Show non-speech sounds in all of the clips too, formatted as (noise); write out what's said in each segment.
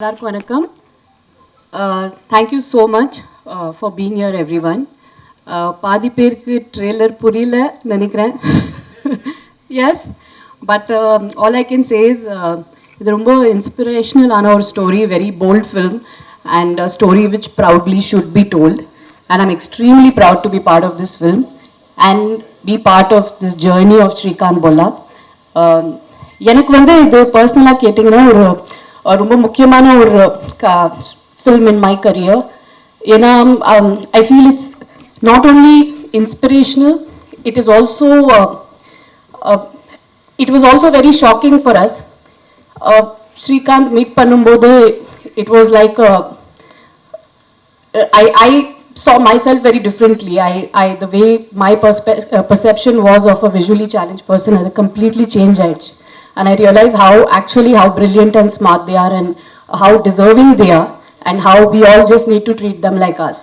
எல்லாருக்கும் வணக்கம். Thank you so much for being here everyone பாதி பேருக்கு ட்ரெய்லர் புரியல நினைக்கிறேன். Yes but all I can says இது ரொம்ப இன்ஸ்பிரேஷனலான ஒரு story very bold film and story which proudly should be told and I'm extremely proud to be part of this film and be part of this journey of Srikanth Bolla எனக்கு வந்து இது பர்சனலாக கேட்டிங்கன்னா ஒரு ஒரு ரொம்ப முக்கியமான ஒரு ஃபில்ம் இன் மை கரியர் ஏன்னா I feel it's not only inspirational it is also it was also very shocking for us Srikanth meet பண்ணும்போது it was like I, I saw myself very differently. I, I the way my perspe- uh, perception was of a visually challenged person had completely changed. ஆயிடுச்சு. And I realized how actually how brilliant and smart they are and how deserving they are and how we all just need to treat them like us.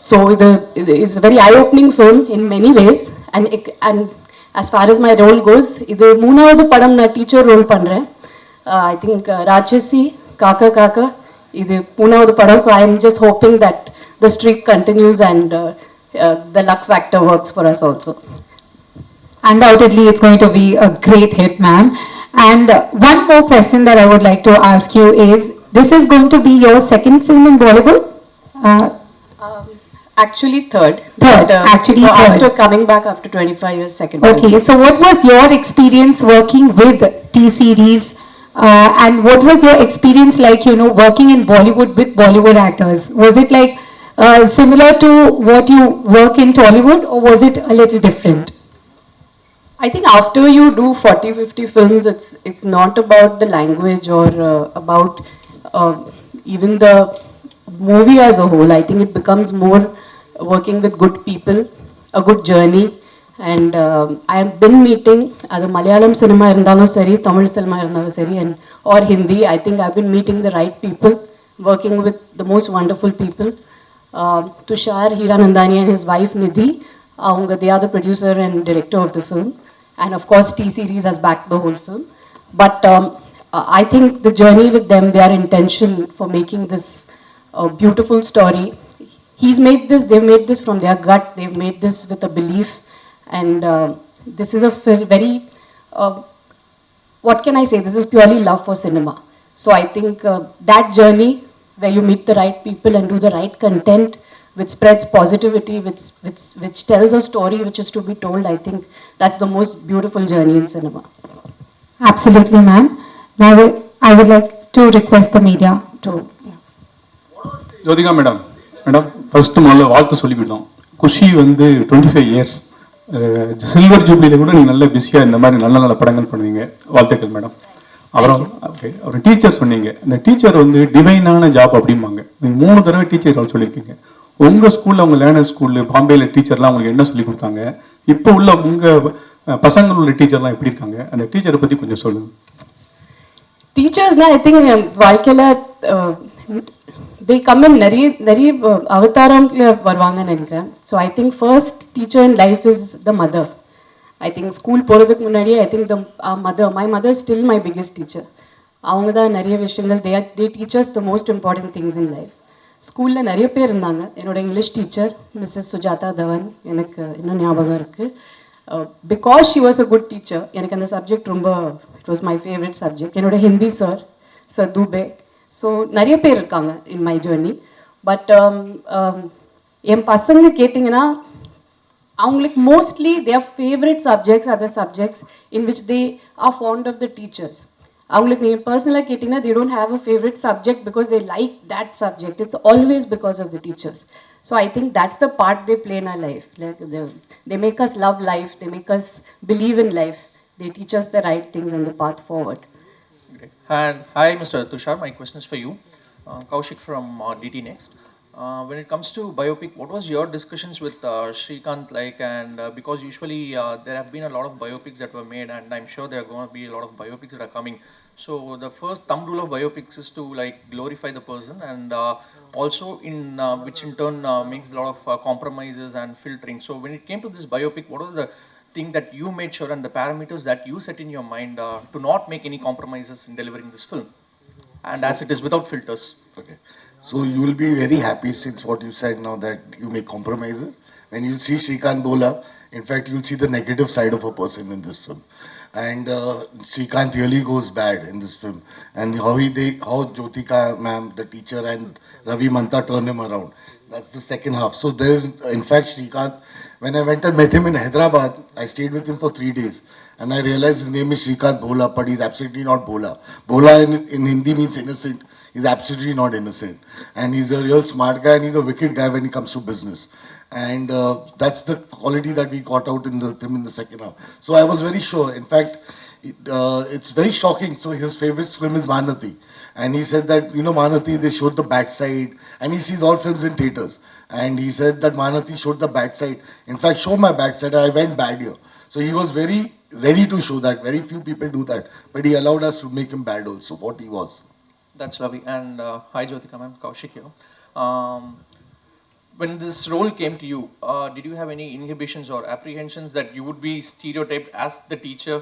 So the, it's a very eye-opening film in many ways. And, it- and as far as my role goes, இது மூணாவது படம் நான் teacher role பண்ணுறேன் I think ராட்சசி காக்கா காக்கா இது மூணாவது படம் so I am just hoping that the ஸ்ட்ரிக் continuous and the luck factor works for us also Undoubtedly, it's going to be a great hit, ma'am. And one more question that I would like to ask you is, this is going to be your second film in Bollywood? Uh, Actually, third. Third, But, uh, actually so third. After coming back after 25 years, second. Okay, so what was your experience working with T-Series? Uh, and what was your experience like, you know, working in Bollywood with Bollywood actors? Was it like uh, similar to what you work in Tollywood or was it a little different? I think after you do 40, 50 films, it's it's not about the language or uh, about uh, even the movie as a whole. I think it becomes more working with good people, a good journey. And uh, I have been meeting other Malayalam cinema irundalo seri, Tamil cinema irundalo seri, and or Hindi. I think I've been meeting the right people, working with the most wonderful people. Uh, Tushar Hiranandani and his wife Nidhi, they are the producer and director of the film. And of course, T series has backed the whole film. But um, uh, I think the journey with them, their intention for making this uh, beautiful story, he's made this, they've made this from their gut, they've made this with a belief. And uh, this is a very, uh, what can I say? This is purely love for cinema. So I think uh, that journey where you meet the right people and do the right content, which spreads positivity, which, which, which tells a story which is to be told, I think that's the most beautiful journey in cinema. Absolutely, ma'am. Now, I would like to request the media to Jyothika madam madam first முதல்ல வாழ்த்து சொல்லிக்கிட்டோம் குஷி வந்து twenty five years silver ஜூப்ளியில் கூட நீங்கள் நல்ல பிஸியாக இந்த மாதிரி நல்ல நல்ல படங்கள் பண்ணுவீங்க. வாழ்த்துக்கள் மேடம் அப்புறம் ஓகே அப்புறம் டீச்சர் சொன்னீங்க. இந்த டீச்சர் வந்து டிவைனான ஜாப் அப்படிம்பாங்க. நீங்கள் மூணு தடவை டீச்சர் சொல்லியிருக்கீங்க. உங்கள் ஸ்கூலில் உங்கள் லேர்னர் ஸ்கூலில் பாம்பேயில் டீச்சர்லாம் உங்களுக்கு என்ன சொல்லி கொடுத்தாங்க? இப்போ உள்ள உங்கள் பசங்களுடைய உள்ள டீச்சர்லாம் எப்படி இருக்காங்க? அந்த டீச்சரை பற்றி கொஞ்சம் சொல்லுங்கள் டீச்சர்ஸ்னால் ஐ திங்க் வாழ்க்கையில் தே கம் இன் நிறைய நிறைய uh, வருவாங்கன்னு நினைக்கிறேன். So I think first teacher in life is the mother I think school போகிறதுக்கு முன்னாடியே I think the mother my mother still my biggest teacher அவங்க தான் நிறைய விஷயங்கள் they they teachers the most important things in life ஸ்கூலில் நிறைய பேர் இருந்தாங்க. என்னோட English teacher Mrs Sujata Dhawan எனக்கு இன்னும் ஞாபகம் இருக்குது because she was a good teacher எனக்கு அந்த சப்ஜெக்ட் ரொம்ப it was my favourite subject என்னோட Hindi sir sir Dubey so நிறைய பேர் இருக்காங்க இன் மை ஜேர்னி பட் என் பசங்க கேட்டிங்கன்னா அவங்களுக்கு mostly their favourite subjects other subjects in which they are fond of the teachers அவங்களுக்கு நீங்கள் பர்சனலாக கேட்டிங்கன்னா they don't have a favourite subject because they like that subject it's always because of the teachers so I think that's the part they play in a life like they make us love life they make us believe in life they teach as the right things and the path forward Great. And hi, Mr. Tushar. My question is for you. Uh, Kaushik from uh, DT Next. Uh, when it comes to biopic, what was your discussions with uh, Shrikant like? And uh, because usually uh, there have been a lot of biopics that were made, and I'm sure there are going to be a lot of biopics that are coming. So the first thumb rule of biopics is to like glorify the person, and uh, also in uh, which in turn uh, makes a lot of uh, compromises and filtering. So when it came to this biopic, what was the thing that you made sure and the parameters that you set in your mind uh, to not make any compromises in delivering this film? and as it is without filters. Okay. So you will be very happy since what you said now that you make compromises. When you see Shrikant Bola, in fact, you'll see the negative side of a person in this film. And uh, Shrikant really goes bad in this film. And how he they how Jyotika ma'am, the teacher, and Ravi Manta turn him around. That's the second half. So there's, in fact, Shrikant, when I went and met him in Hyderabad, I stayed with him for three days. And I realized his name is Shrikant Bhola, but he's absolutely not Bhola. Bhola in, in Hindi means innocent. He's absolutely not innocent. And he's a real smart guy and he's a wicked guy when it comes to business. And uh, that's the quality that we got out in the, him in the second half. So I was very sure. In fact, it, uh, it's very shocking. So his favorite film is Manati. And he said that, you know, Manati, they showed the bad side. And he sees all films in theaters. And he said that Manati showed the bad side. In fact, show my bad side. I went bad here. So he was very ready to show that. Very few people do that. But he allowed us to make him bad also, what he was. That's lovely. And uh, hi, Jyotika ma'am, Kaushik here. Um, when this role came to you, uh, did you have any inhibitions or apprehensions that you would be stereotyped as the teacher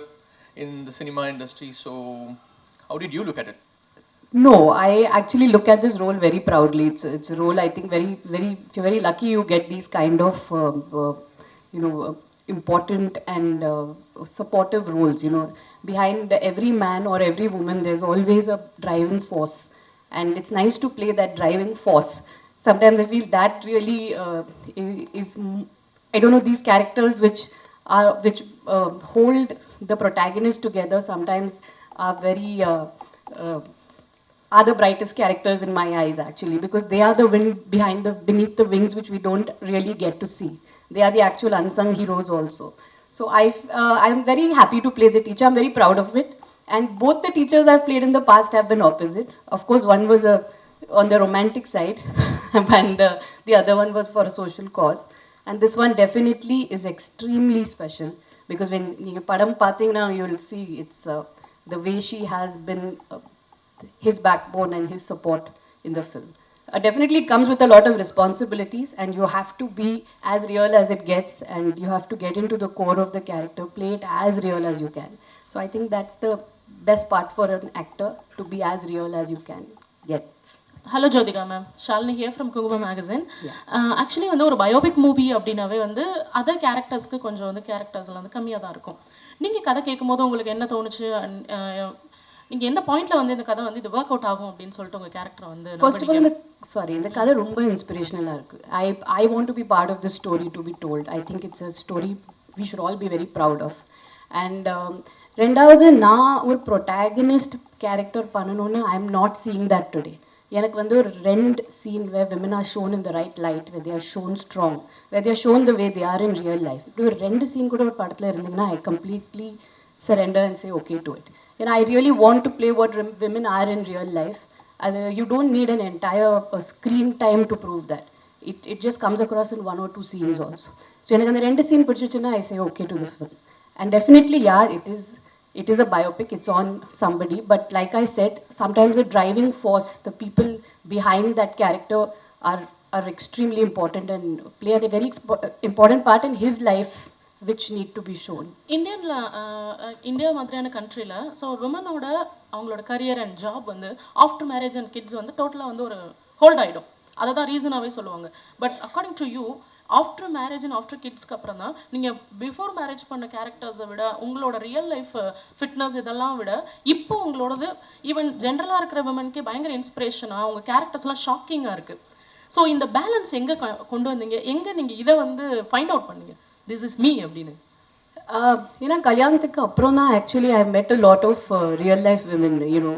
in the cinema industry? So, how did you look at it? No, I actually look at this role very proudly. It's it's a role I think very very if you're very lucky you get these kind of uh, uh, you know uh, important and uh, supportive roles. You know, behind every man or every woman there's always a driving force, and it's nice to play that driving force. Sometimes I feel that really uh, is I don't know these characters which are which uh, hold the protagonist together. Sometimes are very. Uh, uh, are the brightest characters in my eyes actually because they are the wind behind the beneath the wings which we don't really get to see they are the actual unsung heroes also so i uh, i'm very happy to play the teacher. I'm very proud of it. And both the teachers i've played in the past have been opposite. Of course one was a on the romantic side (laughs) and uh, the other one was for a social cause. And this one definitely is extremely special because when you padam now you will see it's uh, the way she has been uh, his backbone and his support in the film. Uh, definitely, it comes with a lot of responsibilities, and you have to be as real as it gets, and you have to get into the core of the character, play it as real as you can. So, I think that's the best part for an actor to be as real as you can get. Hello Jyothika ma'am Shalini hear from குங்கும magazine actually வந்து ஒரு biopic movie அப்படின்னாவே வந்து other கேரக்டர்ஸ்க்கு கொஞ்சம் வந்து கேரக்டர்ஸ்லாம் வந்து கம்மியாக தான் இருக்கும் நீங்கள் கதை கேட்கும்போது உங்களுக்கு என்ன தோணுச்சு நீங்கள் எந்த பாயிண்ட்ல வந்து இந்த கதை வந்து இது ஒர்க் அவுட் ஆகும் அப்படின்னு சொல்லிட்டு உங்கள் கேரக்டரை வந்து ஃபர்ஸ்ட் ஆஃப் ஆல் இந்த சாரி இந்த கதை ரொம்ப இன்ஸ்பிரேஷனலாக இருக்குது I I want to be part of the story to be told I think it's a story we should all be very proud of and ரெண்டாவது நான் ஒரு ப்ரொட்டாகனிஸ்ட் கேரக்டர் பண்ணணும்னு I am not seeing that today எனக்கு வந்து ஒரு ரெண்டு scene way women are shown in the right light way they are shown strong way they are shown the way they are in real life இப்படி ஒரு ரெண்டு scene கூட ஒரு படத்தில் இருந்தீங்கன்னா I completely surrender and say okay to it. And I really want to play what rem- women are in real life. Uh, you don't need an entire uh, screen time to prove that. It, it just comes across in one or two scenes also. So எனக்கு அந்த ரெண்டு scene பிடிச்சிச்சுன்னா I say okay to the film. And definitely, yeah, it is it is a biopic. It's on somebody. But like I said, sometimes the driving force, the people behind that character are are extremely important and play a very expo- important part in his life, which need to be shown இந்தியனில் India மாதிரியான கண்ட்ரியில் so விமனோட அவங்களோட career and job வந்து after marriage and kids வந்து டோட்டலாக வந்து ஒரு hold ஆகிடும் அதை தான் ரீசனாகவே சொல்லுவாங்க. But according to you after marriage and after கிட்ஸ்க்கு அப்புறம் தான் நீங்கள் பிஃபோர் மேரேஜ் பண்ண கேரக்டர்ஸை விட உங்களோட ரியல் லைஃப் ஃபிட்னஸ் இதெல்லாம் விட இப்போ உங்களோடது ஈவன் ஜென்ரலாக இருக்கிற விமனுக்கே பயங்கர இன்ஸ்பிரேஷனாக அவங்க கேரக்டர்ஸ்லாம் ஷாக்கிங்காக இருக்குது ஸோ இந்த பேலன்ஸ் எங்கே கொண்டு வந்தீங்க? எங்கே நீங்கள் இதை வந்து ஃபைண்ட் அவுட் பண்ணீங்க? திஸ் இஸ் மீ அப்படின்னு. Uh, ஏன்னா கல்யாணத்துக்கு அப்புறம் தான் actually I met a lot of real life women you know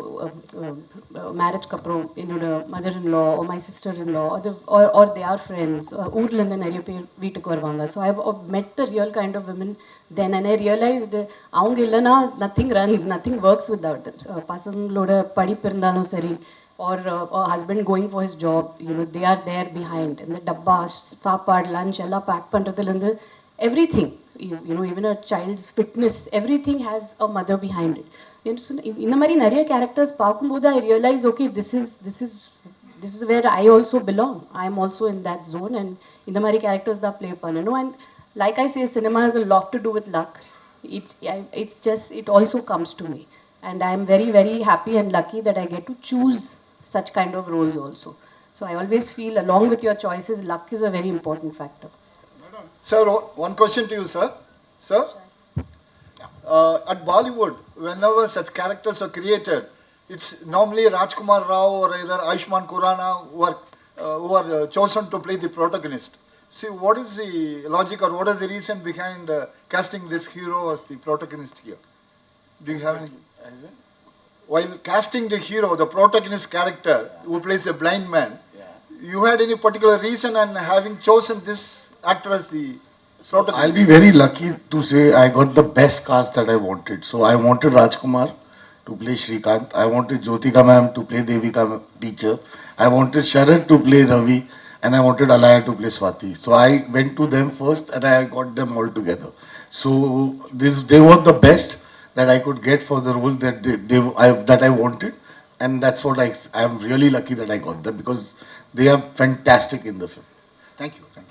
மேரேஜ்க்கு அப்புறம் என்னோட mother in law my sister in law அது ஆர் தே ஆர் ஃப்ரெண்ட்ஸ் ஊர்லேருந்து நிறைய பேர் வீட்டுக்கு வருவாங்க. So I met the real kind of women then and I realised அவங்க இல்லைன்னா nothing runs nothing works without பசங்களோட படிப்பு இருந்தாலும் சரி or husband going for his job you know they are there behind இந்த டப்பா சாப்பாடு லஞ்ச் எல்லாம் பேக் பண்ணுறதுலேருந்து everything you, you know even a child's fitness everything has a mother behind it You know, so இந்த மாதிரி நிறைய characters பார்க்கும்போது ஐ realise okay this is this is this is where I also belong I am also in that zone and இந்த மாதிரி characters தான் play பண்ணணும் and like I say cinema is a lot to do with luck it it's just it also comes to me And I'm very, very happy and lucky that I get to choose such kind of roles also. So I always feel, along with your choices, luck is a very important factor. Sir, one question to you, sir. Sir? Uh, at Bollywood, whenever such characters are created, it's normally Rajkumar Rao or either Aishman Kurana who are, uh, who are uh, chosen to play the protagonist. See, what is the logic or what is the reason behind uh, casting this hero as the protagonist here? Do you have any? While casting the hero, the protagonist character who plays a blind man, you had any particular reason and having chosen this the protagonist? I'll be very lucky to say I got the best cast that I wanted. So I wanted Rajkumar to play Shrikant. I wanted Jyotika ma'am to play Devika teacher. I wanted Sharad to play Ravi. And I wanted Alaya to play Swati. So I went to them first and I got them all together. So this they were the best that I could get for the role that they, they I, that I wanted. And that's what I I am really lucky that I got them because they are fantastic in the film. Thank you, thank you.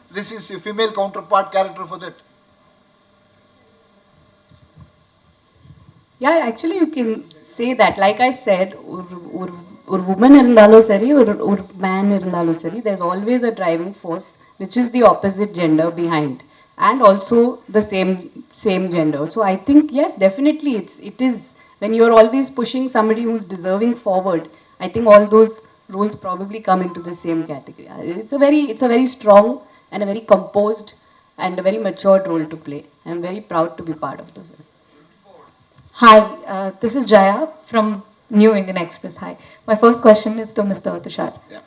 this is a female counterpart character for that? Yeah, actually you can say that. Like I said, ஒரு ஒரு ஒரு woman இருந்தாலும் சரி ஒரு ஒரு man இருந்தாலும் சரி there's always a driving force which is the opposite gender behind and also the same same gender. So I think yes, definitely it's it is when you're always pushing somebody who's deserving forward. I think all those roles probably come into the same category. It's a very it's a very strong and a very composed and a very matured role to play. I'm very proud to be part of the film. Hi, uh, this is Jaya from New Indian Express. Hi. My first question is to Mr. Tushar. Yeah.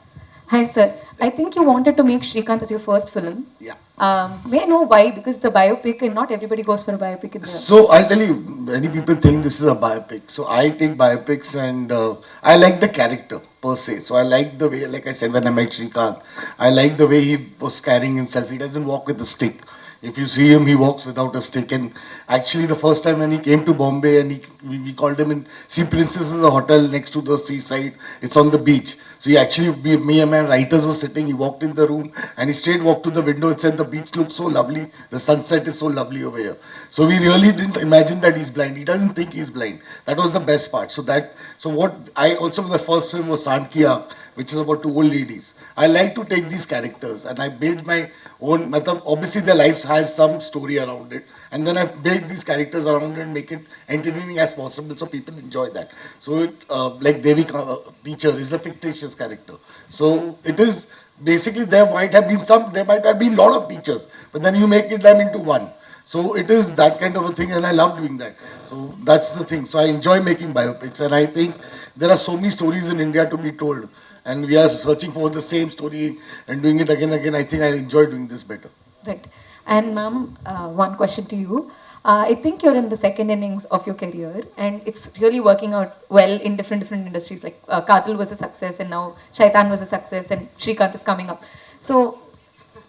Hi, sir. I think you wanted to make Shrikant as your first film. Yeah. Um, may I know why? Because it's a biopic and not everybody goes for a biopic in the So I'll tell you, many people think this is a biopic. So I take biopics and uh, I like the character per se. So I like the way, like I said when I met Shrikant, I like the way he was carrying himself. He doesn't walk with a stick. If you see him, he walks without a stick. And actually, the first time when he came to Bombay and he, we, we called him in Sea Princess is a hotel next to the seaside. It's on the beach. So he actually, we, me and my writers were sitting. He walked in the room and he straight walked to the window and said, "The beach looks so lovely. The sunset is so lovely over here." So we really didn't imagine that he's blind. He doesn't think he's blind. That was the best part. So that, so what I also the first film was Sankia, which is about two old ladies. I like to take these characters and I build my own. Obviously, their lives has some story around it, and then I build these characters around and make it entertaining as possible so people enjoy that. So, it, uh, like Devi uh, teacher is a fictitious character. So it is basically there might have been some, there might have been a lot of teachers, but then you make it them into one. So it is that kind of a thing, and I love doing that. So that's the thing. So I enjoy making biopics, and I think there are so many stories in India to be told, and we are searching for the same story and doing it again and again. I think I enjoy doing this better. Right. And ma'am, uh, one question to you. Uh, I think you're in the second innings of your career, and it's really working out well in different different industries. Like uh, was a success, and now Shaitan was a success, and Shrikant is coming up. So,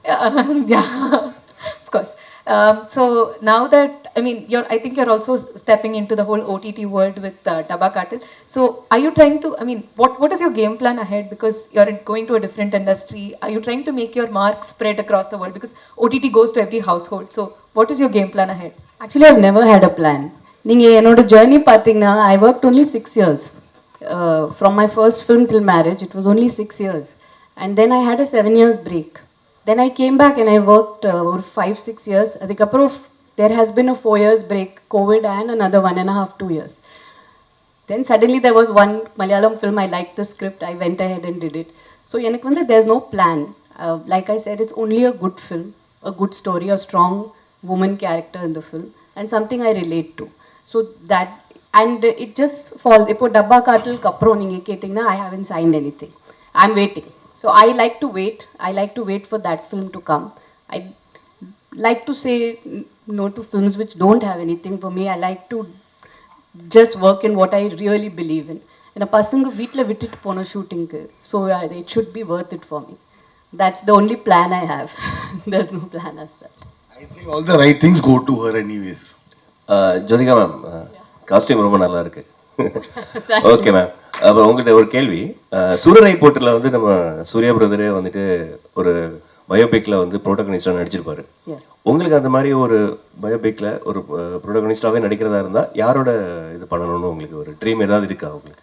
uh, (laughs) yeah, (laughs) of course. Um, so now that I mean, you're I think you're also stepping into the whole OTT world with uh, Dabba Katil. So, are you trying to? I mean, what what is your game plan ahead? Because you're in- going to a different industry. Are you trying to make your mark spread across the world? Because OTT goes to every household. So, what is your game plan ahead? Actually, I've never had a plan. நீங்கள் என்னோட journey பார்த்தீங்கன்னா I work only six years from my first film till marriage it was only six years and then I had a seven years break then I came back and I work ஒரு five six years அதுக்கப்புறம் there has been a four years break Covid and another one and half two years then suddenly there was one Malayalam film, I liked the script, I went ahead and did it. So எனக்கு வந்து there's no plan. Uh, like I said, it's only a good film, a good story, a strong woman character in the film, and something I relate to. So that, and it just falls. இப்போ டப்பா காட்டிலுக்கு அப்புறம் நீங்கள் கேட்டிங்கன்னா I haven't signed anything. I'm waiting. So I like to wait. I like to wait for that film to come. I like to say no to films which don't have anything for me. I like to just work in what I really believe in. ஏன்னா பசங்க வீட்டில் விட்டுட்டு போனோம் ஷூட்டிங்க்கு so it should be worth it for me. That's the only plan I have. (laughs) There's no plan as such. I think all the right things go to her anyways. Ah Jyothika ma'am costume ரொம்ப நல்லா இருக்கு (laughs) okay ma'am அப்புறம் உங்ககிட்ட ஒரு கேள்வி. சூரரை போட்டில் வந்து நம்ம சூர்யா பிரதரே வந்துட்டு ஒரு பயோபிக்ல வந்து ப்ரோட்டகனிஸ்டாக நடிச்சிருப்பாரு. உங்களுக்கு அந்த மாதிரி ஒரு பயோபிக்ல ஒரு ப்ரோட்டகனிஸ்டாவே நடிக்கிறதா இருந்தா யாரோட இது பண்ணணும்னு உங்களுக்கு ஒரு ட்ரீம் ஏதாவது இருக்கா உங்களுக்கு?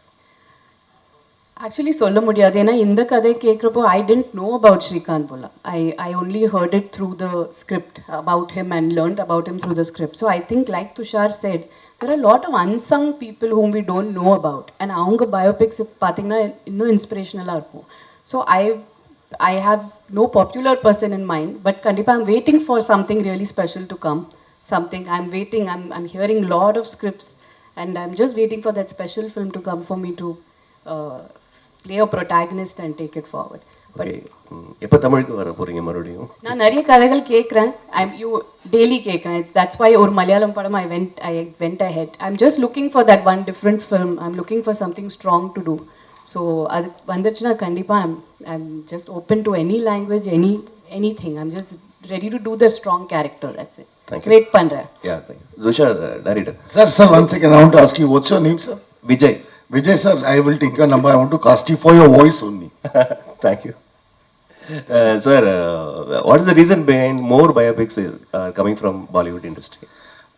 ஆக்சுவலி சொல்ல முடியாது. ஏன்னா இந்த கதை கேட்குறப்போ I didn't know about Srikanth Bolla I I only heard it through the script about him and learnt about him through the script so I think like Tushar said there are lot of unsung people whom we don't know about and அவங்க biopics பார்த்தீங்கன்னா இன்னும் இன்ஸ்பிரேஷனலாக இருக்கும் so I I have no popular person in mind but கண்டிப்பாக I'm waiting for something really special to come something i'm waiting i'm, I'm hearing lot of scripts and i'm just waiting for that special film to come for me to uh, play a protagonist and take it forward but okay எப்போ தமிழுக்கு வர போறீங்க மறுபடியும் நான் நிறைய கதைகள் கேட்குறேன் ஐ you daily கேட்குறேன் தட்ஸ் வை ஒரு மலையாளம் படம் I went I went I had I am just looking for that one different film I am looking for something strong to do so அது வந்துச்சுன்னா கண்டிப்பாக I'm I am just open to any language any anything I'm just ready to do the strong character that's it Thank you. Wait பண்ணுறேன் யா Tushar director Sir, sir, one second. I want to ask you, what's your name, sir? Vijay Vijay, sir, I will take your number. I want to cast you for your voice only. Thank you. Uh, sir, uh, what is the reason behind more biopics uh, coming from Bollywood industry?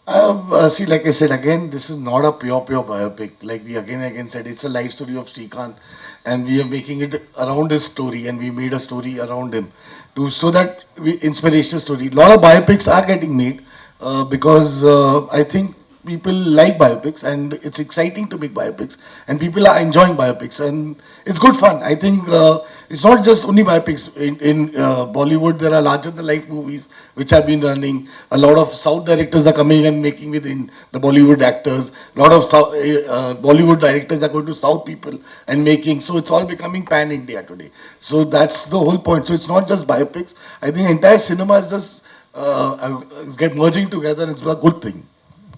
Uh, uh, see, like I said again, this is not a pure, pure biopic. Like we again again said, it's a life story of Srikanth, and we are making it around his story, and we made a story around him, to so that we inspirational story. A lot of biopics are getting made uh, because uh, I think people like biopics, and it's exciting to make biopics, and people are enjoying biopics, and it's good fun. I think uh, it's not just only biopics. In, in uh, Bollywood, there are larger than life movies which have been running. A lot of South directors are coming and making within the Bollywood actors. A lot of South, uh, Bollywood directors are going to South people and making. So it's all becoming pan India today. So that's the whole point. So it's not just biopics. I think entire cinema is just uh, uh, get merging together. And it's a good thing.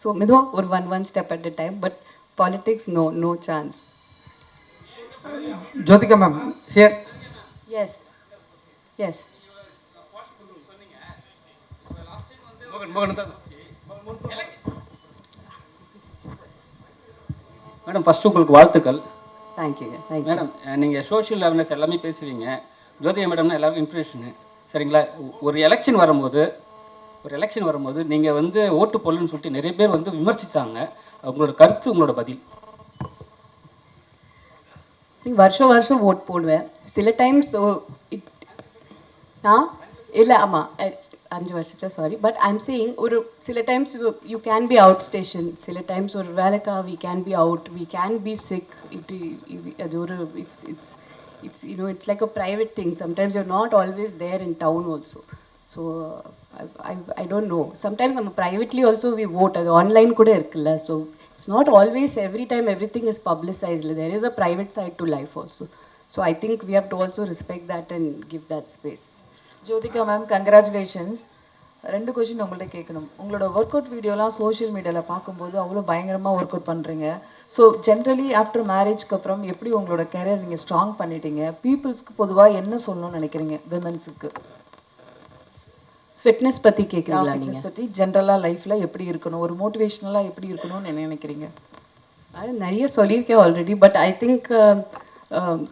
so மெதுவாக ஒரு one one step at a time but politics no no chance Jyotika ma'am, here. Yes yes madam first உங்களுக்கு வாழ்த்துக்கள். தேங்க்யூங்க thank you madam நீங்கள் social awareness எல்லாமே பேசுவீங்க. ஜோதிகா மேடம்னா எல்லாருக்கும் information சரிங்களா? ஒரு எலெக்ஷன் வரும்போது ஒரு எலெக்ஷன் வரும்போது நீங்கள் வந்து ஓட்டு போடலன்னு சொல்லிட்டு நிறைய பேர் வந்து விமர்சித்தாங்க உங்களோட கருத்து உங்களோட பதில்? வருஷம் வருஷம் ஓட் போடுவேன். சில டைம்ஸ் இட் ஆ? இல்லை ஆமாம் அஞ்சு வருஷத்தை சாரி பட் ஐம் சேயிங் ஒரு சில times you can be out station சில டைம்ஸ் ஒரு வேலைக்கா we can be out we can be sick it அது ஒரு it's it's it's you know it's like a private thing sometimes you not always there in town also so I I don't know. Sometimes நம்ம privately also we vote. அது online கூட இருக்குல்ல. So So not always every time every thing is publicized. There is a private side to life also. So I think we have to also respect that and give that space Jyothika ma'am congratulations ரெண்டு question உங்கள்கிட்ட கேட்கணும் உங்களோட work out வீடியோலாம் social மீடியாவில் பார்க்கும்போது அவ்வளோ பயங்கரமாக work out பண்ணுறீங்க ஸோ ஜென்ரலி ஆஃப்டர் மேரேஜ்க்கு அப்புறம் எப்படி உங்களோட கேரியர் நீங்கள் ஸ்ட்ராங் பண்ணிட்டீங்க பீப்புள்ஸ்க்கு பொதுவாக என்ன சொல்லணும்னு நினைக்கிறீங்க விமன்ஸுக்கு ஃபிட்னஸ் பற்றி கேட்குறீங்களா நீங்கள் ஃபிட்னஸ் பற்றி ஜென்ரலாக லைஃப்பில் எப்படி இருக்கணும் ஒரு மோட்டிவேஷ்னலாக எப்படி இருக்கணும்னு என்ன நினைக்கிறீங்க அது நிறைய சொல்லியிருக்கேன் ஆல்ரெடி பட் ஐ திங்க்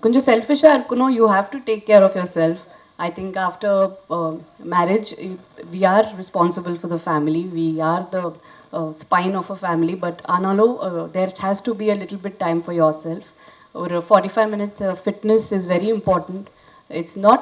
கொஞ்சம் செல்ஃபிஷாக இருக்கணும் you have to take care of yourself I think after marriage we are responsible for the family we are the spine of a family but ஆனாலும் there has to be a little bit time for your self ஒரு forty five minutes fitness is very important it's not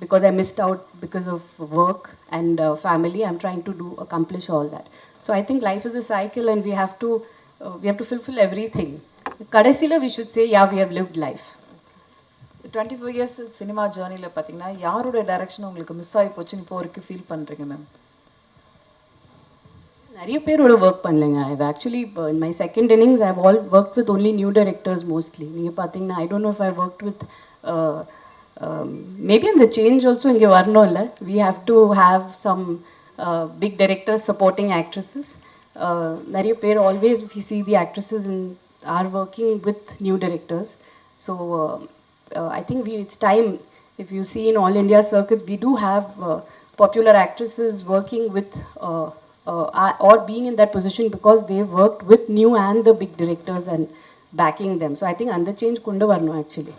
because I missed out because of work and uh, family. I'm trying to do accomplish all that. So I think life is a cycle, and we have to uh, we have to fulfill everything. Kadasila, we should say, yeah, we have lived life. Twenty five years cinema ஜேர்னியில் பார்த்தீங்கன்னா யாரோட direction உங்களுக்கு miss ஆகி போச்சுன்னு இப்போ வரைக்கும் feel பண்ணுறீங்க ma'am நிறைய பேரோட work பண்ணலைங்க I've actually in my second innings I've all work with only new directors mostly நீங்கள் பார்த்தீங்கன்னா I don't know if I work with maybe அந்த சேஞ்ச் ஆல்சோ இங்கே வரணும் இல்லை we have to have some big directors supporting actresses நிறைய பேர் always we see the actresses in are working with new directors so I think we it's time if you see in all India circuits, we do have uh, popular actresses working with uh, uh, are- or being in that position because they've worked with new and the big directors and backing them. So I think under change kundu varno actually.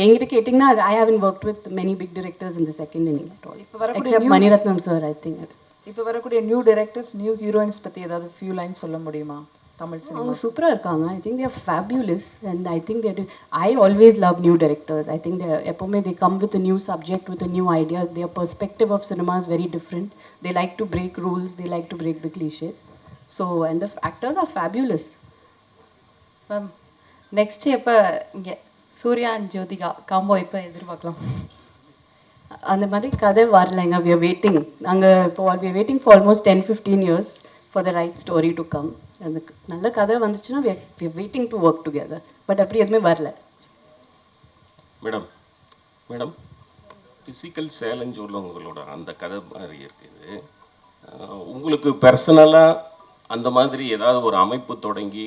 எங்கிட்ட கேட்டிங்கன்னா I haven't work with many big directors இந்த second inning இப்போ வரக்கூடிய Mani Ratnam sir I think இப்போ வரக்கூடிய new directors new heroines பற்றி ஏதாவது few lines சொல்ல முடியுமா? தமிழ் சினிமா. அவங்க சூப்பராக இருக்காங்க. I think they're fabulous and I think there I always love new directors. I think எப்போவுமே they come with new subject with new idea their perspective of cinema is very different they like to break rules they like to break the cliches so and the actors are fabulous ma'am next எப்போ இங்கே Surya and Jyothika combo எப்போ எதிர்பார்க்கலாம். அந்த மாதிரி கதை வரலைங்க we are waiting நாங்கள் இப்போ we are waiting for almost ten fifteen years for the right story to come அந்த நல்ல கதை வந்துச்சுன்னா we waiting to work together but அப்படி எதுவுமே வரல. மேடம் மேடம் ஃபிசிக்கல் சேலஞ்ச் உள்ளவங்களோட அந்த கதை மாதிரி இருக்குது. உங்களுக்கு பர்சனலாக அந்த மாதிரி ஏதாவது ஒரு அமைப்பு தொடங்கி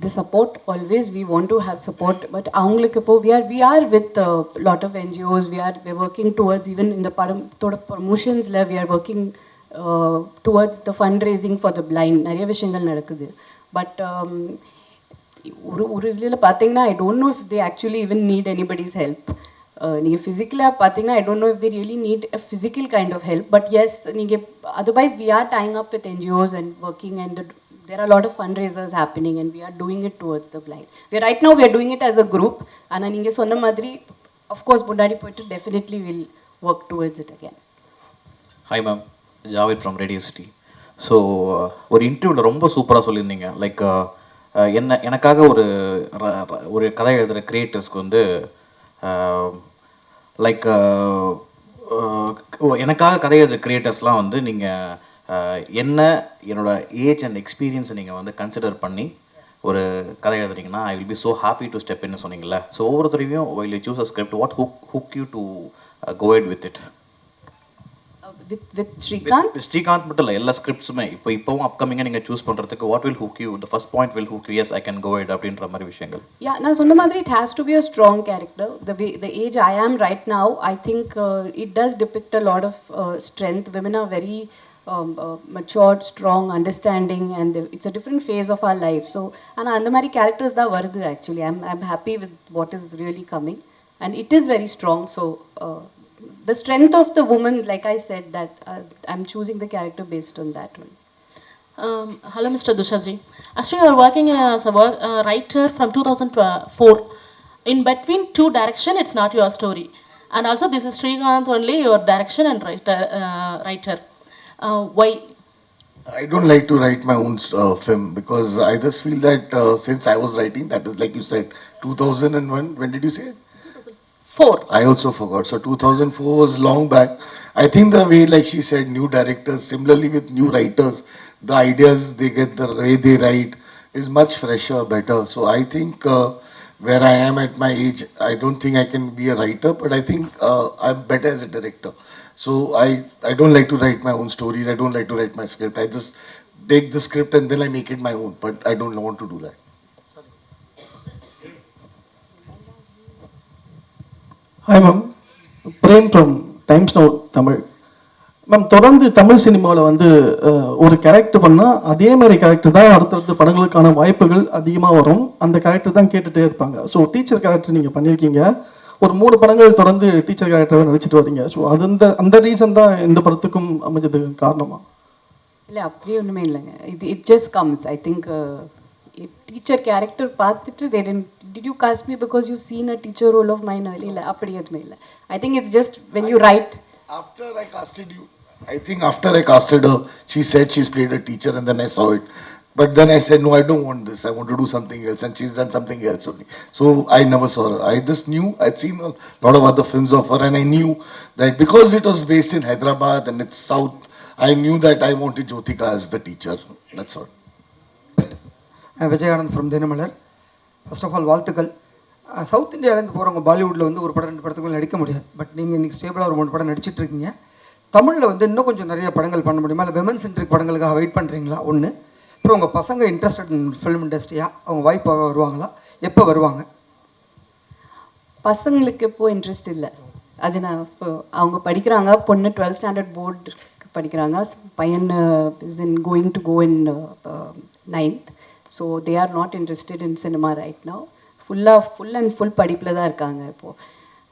the support always we want to have support but அவங்களுக்கு இப்போ we are we are with a lot of NGOs we are we are working towards even in the படத்தோட promotionsல we are working uh, towards the fundraising for the blind நிறைய விஷயங்கள் நடக்குது but ஒரு ஒரு இதில் பார்த்தீங்கன்னா I don't know if they actually even need anybody's help நீங்கள் ஃபிசிக்கலாக பார்த்தீங்கன்னா I don't know if they really need a physical kind of help but S நீங்கள் otherwise we are dyeing up with NGOs and working and There are a lot of fundraisers happening and we are doing it towards the blind. We are, right now we are doing it as a group and நீங்கள் சொன்ன மாதிரி of course முன்னாடி போயிட்டு definitely will work towards it again. Hi ma'am Javed from radio city so ஒரு இன்டர்வியூவில் ரொம்ப சூப்பராக சொல்லியிருந்தீங்க லைக் என்ன எனக்காக ஒரு ர- ர- ஒரு கதை எழுதுகிற கிரியேட்டர்ஸ்க்கு வந்து லைக் எனக்காக கதை எழுதுகிற கிரியேட்டர்ஸ்லாம் வந்து நீங்கள் என்ன என்னோட ஏஜ் அண்ட் எக்ஸ்பீரியன்ஸை நீங்கள் வந்து கன்சிடர் பண்ணி ஒரு கதை எழுதுறீங்கன்னா I will be so happy to step இன்னு சொன்னீங்கல்ல. ஸோ ஒவ்வொருத்தரையும் while you choose a script what hook hook you to with it Uh, with, with Srikanth, Srikanth மட்டும் இல்லை எல்லா ஸ்கிரிப்ட்ஸுமே இப்போ இப்போவும் அப்கமிங்காக நீங்கள் சூஸ் பண்ணுறதுக்கு what will hook you the first point will hook yes I can go it அப்படின்ற மாதிரி விஷயங்கள். Yeah, நான் சொன்ன மாதிரி to be a strong character. The way, the age I am right now, I think uh, it does depict a lot of uh, strength. Women are very um, uh, matured, strong, understanding, and they- it's a different phase of our life. So, and அந்த மாதிரி characters தான் வருது actually. I'm, I'm happy with what is really coming. And it is very strong. So, uh, the strength of the woman, like I said, that uh, I'm choosing the character based on that one. Um, hello, Mr. Dushaji. Actually, you are working as a work, uh, writer from 2004. In between two direction, it's not your story. And also, this is Srikanth only your direction and writer. Uh, writer. Uh, why? I don't like to write my own uh, film because I just feel that uh, since I was writing, that is like you said, 2001. When did you say? Four. I also forgot. So 2004 was long back. I think the way, like she said, new directors, similarly with new writers, the ideas they get, the way they write is much fresher, better. So I think uh, where I am at my age, I don't think I can be a writer, but I think uh, I'm better as a director. So I, I don't like to write my own stories. I don't like to write my script. I just take the script and then I make it my own. But I don't want to do that. Hi ma'am Prem from Times no Tamil ma'am தொடர்ந்து தமிழ் சினிமாவில் வந்து ஒரு character பண்ணால் அதே மாதிரி character தான் அடுத்தடுத்த படங்களுக்கான வாய்ப்புகள் அதிகமாக வரும் அந்த கேரக்டர் தான் கேட்டுகிட்டே இருப்பாங்க ஸோ டீச்சர் கேரக்டர் நீங்கள் பண்ணியிருக்கீங்க ஒரு மூணு படங்கள் தொடர்ந்து டீச்சர் கேரக்டராக நடிச்சிட்டு வரீங்க. ஸோ அது அந்த அந்த ரீசன் தான் இந்த படத்துக்கும் அமைஞ்சதுக்கு காரணமா? இல்லை அப்படியே ஒன்றுமே இல்லைங்க. இது it just comes I think teacher character பார்த்துட்டு they tend did you cast me because you seen a teacher role of mine இல்லை அப்படி எதுவுமே இல்லை. I think it's just when you write After I casted you, I think after I casted her, she said she's played a teacher and then I saw it. But then I said, no, I don't want this. I want to do something else. And she's done something else only. So I never saw her. I just knew, I'd seen a lot of other films of her and I knew that because it was based in Hyderabad and it's South, I knew that I wanted Jyotika as the teacher. That's all. Vijayanand from Dinamalar first of all வாழ்த்துக்கள் south இந்தியாவிலேருந்து போகிறவங்க பாலிவுட்டில் வந்து ஒரு படம் ரெண்டு படத்துக்கு மேல நடிக்க முடியாது பட் நீங்கள் இன்றைக்கி ஸ்டேபிளாக ஒரு மூணு படம் நடிச்சிட்டு இருக்கீங்க தமிழில் வந்து இன்னும் கொஞ்சம் நிறைய படங்கள் பண்ண முடியுமா இல்லை விமன் சென்ட்ரிக் படங்களுக்காக வெயிட் பண்ணுறீங்களா ஒன்று அப்புறம் உங்கள் பசங்க இன்ட்ரெஸ்டட் இன் ஃபிலிம் இண்டஸ்ட்ரியா அவங்க வாய்ப்பு வருவாங்களா? எப்போ வருவாங்க? பசங்களுக்கு இப்போது இன்ட்ரெஸ்ட் இல்லை. அது நான் இப்போ அவங்க படிக்கிறாங்க பொண்ணு டுவெல்த் ஸ்டாண்டர்ட் போர்டு படிக்கிறாங்க. பையன் is in going to go in ninth so they are not interested in cinema right now ஃபுல்லாக ஃபுல் அண்ட் ஃபுல் படிப்பில் தான் இருக்காங்க இப்போது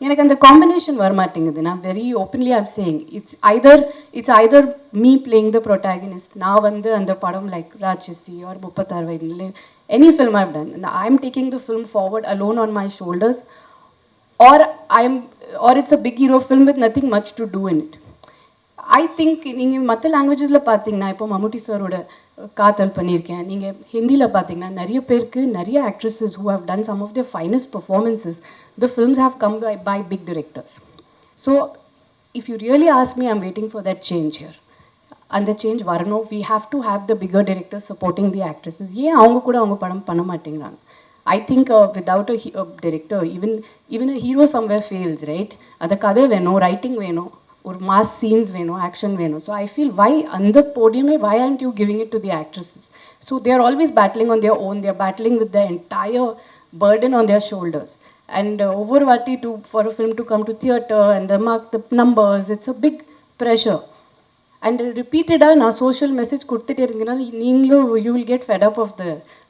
எனக்கு அந்த காம்பினேஷன் வர மாட்டேங்குது நான் very openly I'm saying it's either it's either me playing the protagonist நான் வந்து அந்த படம் லைக் ராட்சசி ஆர் முப்பத்தாறு வயதில் any film I've done I am taking the film forward alone on my shoulders or I am or it's a big hero film with nothing much to do in it I think நீங்கள் மற்ற லாங்குவேஜஸில் பார்த்தீங்கன்னா இப்போ மம்முட்டி சாரோட காத்தல் பண்ணியிருக்கேன். நீங்கள் ஹிந்தியில் பார்த்தீங்கன்னா நிறைய பேருக்கு நிறைய actresses who have done some of the finest performances the films have come by by big directors so if you really ask me I'm waiting for that change here அந்த சேஞ்ச் வரணும். We have to have the bigger director supporting the actresses ஏன் அவங்க கூட அவங்க படம் பண்ண மாட்டேங்கிறாங்க? I think without a director even even a hero somewhere fails right அந்த கதை வேணும் ரைட்டிங் வேணும். ஒரு மாஸ் சீன்ஸ் வேணும் ஆக்ஷன் வேணும். ஸோ ஐ ஃபீல் வை அந்த போடியமே why and you giving it to the actresses so they are always battling on their own they're battling with the entire burden on their shoulders and ஒவ்வொரு வாட்டி to for a film to come to theatre and and the mark the numbers, it's a big and ரிப்பீட்டடாக நான் social message கொடுத்துட்டே இருந்தீங்கன்னா நீங்களும் you will get fed up of the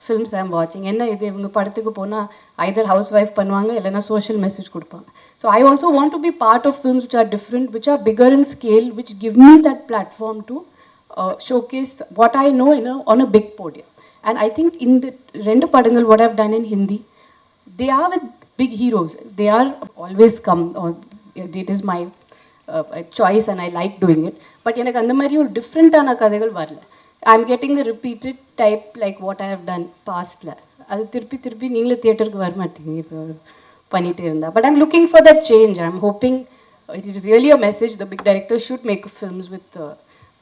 films I'm வாட்சிங் என்ன இது? இவங்க படத்துக்கு போனால் ஐதர் ஹவுஸ் ஒய்ஃப் பண்ணுவாங்க இல்லைன்னா சோஷியல் மெசேஜ் கொடுப்பாங்க. So I also want to be part of films which are different which are bigger in scale which give me that platform to showcase what I know in on a big podium and I think இந்த ரெண்டு படங்கள் what have done in Hindi they are with big heroes they are always come it is my choice and I like doing it but எனக்கு அந்த மாதிரி ஒரு டிஃப்ரெண்ட்டான கதைகள் வரல. I am getting the repeated type like what I have done பாஸ்டில் அது திருப்பி திருப்பி நீங்களே தியேட்டருக்கு வர மாட்டீங்க இப்போ பண்ணிகிட்டே இருந்தா but I'm looking for that change I am hoping it is really a message the big director should make films with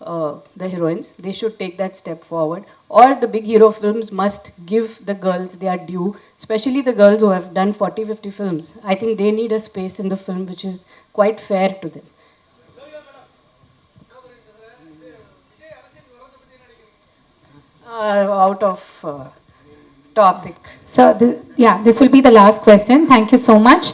uh, the heroines. They should take that step forward. Or the big hero films must give the girls their due, especially the girls who have done 40, 50 films. I think they need a space in the film which is quite fair to them. out of uh, topic. So, th- yeah, this will be the last question. Thank you so much.